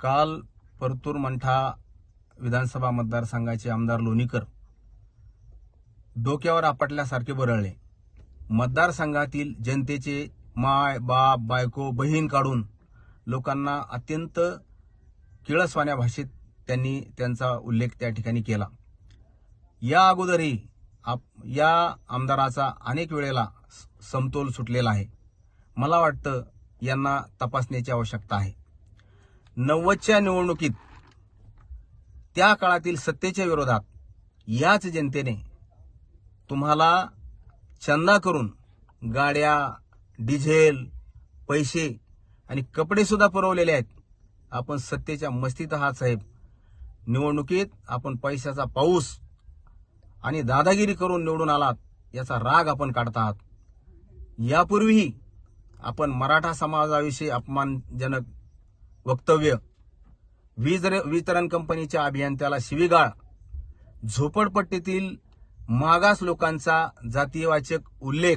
काल परतूर मंठा विधानसभा मतदारसंघाचे आमदार लोणीकर डोक्यावर आपटल्यासारखे बरळले. मतदारसंघातील जनतेचे माय बाप बायको बहीण काढून लोकांना अत्यंत किळसवान्या भाषेत त्यांनी त्यांचा उल्लेख त्या ठिकाणी केला. या अगोदरही आप या आमदाराचा अनेक वेळेला स- समतोल सुटलेला आहे. मला वाटतं यांना तपासण्याची आवश्यकता आहे. नव्वदच्या निवडणुकीत त्या काळातील सत्तेच्या विरोधात याच जनतेने तुम्हाला चंदा करून गाड्या डिझेल पैसे आणि कपडेसुद्धा पुरवलेले आहेत. आपण सत्तेच्या मस्तीत आहात साहेब. निवडणुकीत आपण पैशाचा पाऊस आणि दादागिरी करून निवडून आलात याचा राग आपण काढत आहात. यापूर्वीही आपण मराठा समाजाविषयी अपमानजनक वक्तव्य. वीज वितरण कंपनीच्या अभियंत्याला शिवीगाळ. झोपडपट्टीतील मागास लोकांचा जातीयवाचक उल्लेख.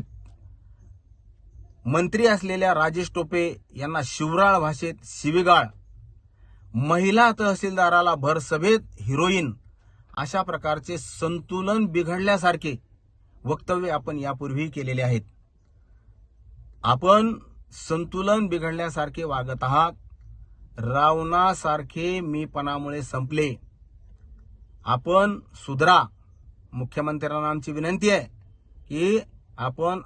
मंत्री असलेल्या राजेश टोपे यांना शिवराळ भाषेत शिवीगाळ. महिला तहसीलदाराला भरसभेत हिरोईन अशा प्रकारचे संतुलन बिघडल्यासारखे वक्तव्य आपण यापूर्वी केलेले आहेत. आपण संतुलन बिघडल्यासारखे वागत आहात. रावणासारखे मीपणामुळे संपले. आपण सुधरा. मुख्यमंत्र्यांना आमची विनंती आहे की आपण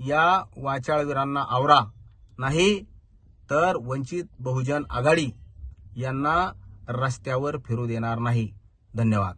या वाचाळवीरांना आवरा. नाही तर वंचित बहुजन आघाडी यांना रस्त्यावर फिरू देणार नाही. धन्यवाद.